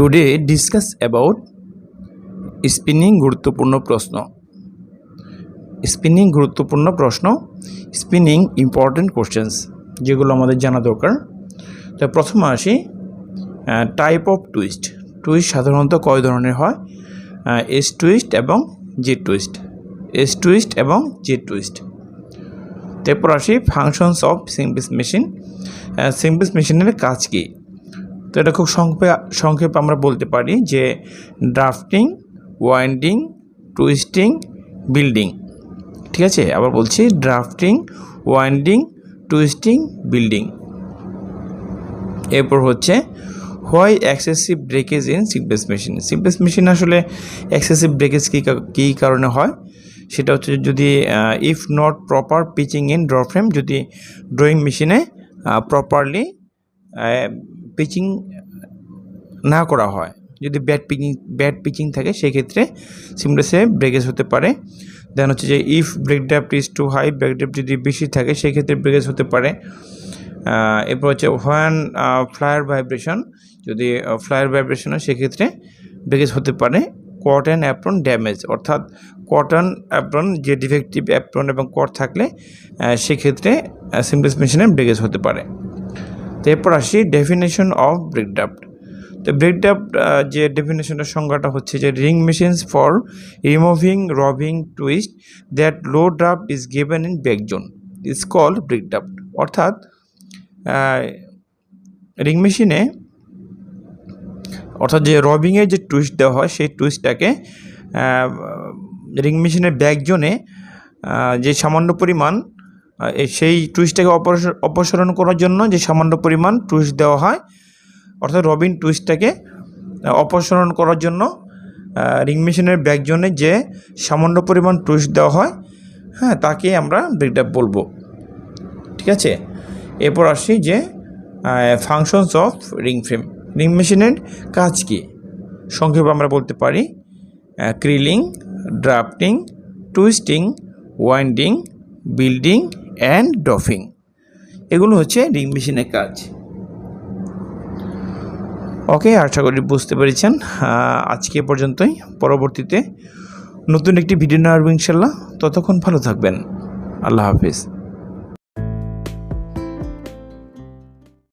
Today discuss about spinning গুরুত্বপূর্ণ প্রশ্ন। Spinning গুরুত্বপূর্ণ প্রশ্ন স্পিনিং ইম্পর্ট্যান্ট কোশ্চেন্স যেগুলো আমাদের জানা দরকার। তো প্রথমে আসি টাইপ অফ টুইস্ট টুইস্ট সাধারণত কয় ধরনের হয়? এস টুইস্ট এবং জে টুইস্ট এস টুইস্ট এবং জে টুইস্ট তারপর আসি functions of simples machine simples মেশিনের কাজ কী? এটা খুব সংক্ষেপে সংক্ষেপে আমরা বলতে পারি যে ড্রাফটিং ওয়াইন্ডিং টুইস্টিং বিল্ডিং ঠিক আছে? আবার বলছি ড্রাফটিং ওয়াইন্ডিং টুইস্টিং বিল্ডিং এরপর হচ্ছে হোয়াই এক্সেসিভ ব্রেকেজ ইন সিকবেস মেশিন সিকবেস মেশিন আসলে এক্সেসিভ ব্রেকেজ কা- কী কারণে হয়? সেটা হচ্ছে যদি if not proper pitching in draw frame যদি ড্রয়িং মেশিনে প্রপারলি পিচিং না করা হয়। যদি ব্যাড পিচিং ব্যাড পিচিং থাকে, সেক্ষেত্রে সিমলেসে ব্রেকেজ হতে পারে। দেন হচ্ছে যে if break draft is too high break draft যদি বেশি থাকে, সেক্ষেত্রে ব্রেকেজ হতে পারে। এরপর হচ্ছে হোয়ান ফ্লায়ার ভাইব্রেশন যদি ফ্লায়ার ভাইব্রেশন হয়, সেক্ষেত্রে ব্রেকেজ হতে পারে। কটন অ্যাপ্রন ড্যামেজ অর্থাৎ কটন অ্যাপ্রন যে ডিফেক্টিভ অ্যাপ্রন এবং কট থাকলে সেক্ষেত্রে সিমলেস মেশিনে ব্রেকেজ হতে পারে। তো এরপর আসি ডেফিনেশন অফ ব্রেকডাপ্ট তো ব্রেকডাপ্ট যে ডেফিনেশনের সংজ্ঞাটা হচ্ছে যে ring machines for removing রবিং twist that low draft is given in back zone is called break draft অর্থাৎ রিং মেশিনে অর্থাৎ যে রবিংয়ের যে টুইস্ট দেওয়া হয়, সেই টুইস্টটাকে রিং মেশিনের ব্যাক জোনে যে সামান্য পরিমাণ সেই টুইস্টটাকে অপসারণ করার জন্য যে সামান্য পরিমাণ টুইস্ট দেওয়া হয়, অর্থাৎ রবিন টুইস্টটাকে অপসারণ করার জন্য রিং মেশিনের ব্যাক জোনে যে সামান্য পরিমাণ টুইস্ট দেওয়া হয় হ্যাঁ তাকে আমরা ব্রেকডাপ বলব। ঠিক আছে? এরপর আসি যে functions of ring frame ring মেশিনের কাজ কী? সংক্ষেপে আমরা বলতে পারি creeling drafting twisting winding building and doffing এগুলো হচ্ছে রিং মেশিনের কাজ। ওকে আশা করি বুঝতে পেরেছেন। আজকে পর্যন্তই। পরবর্তীতে নতুন একটি ভিডিও নেওয়ার ইনশাল্লাহ ততক্ষণ ভালো থাকবেন। আল্লাহ হাফিজ।